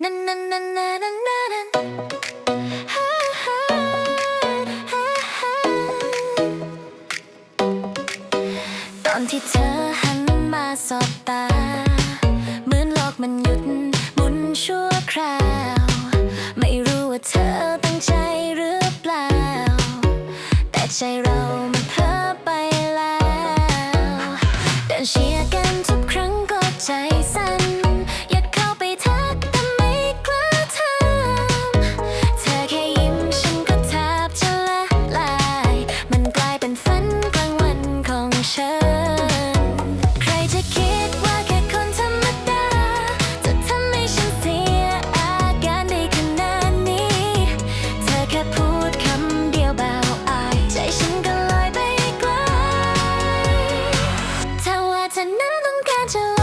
ตอนที่เธอหันมาสอบตา เหมือนโลกมันหยุดหมุนชั่วคราว ไม่รู้ว่าเธอตั้งใจหรือเปล่า แต่ใจเรามันเพ้อไปแล้วแต่นเชีย 찬나눈 가져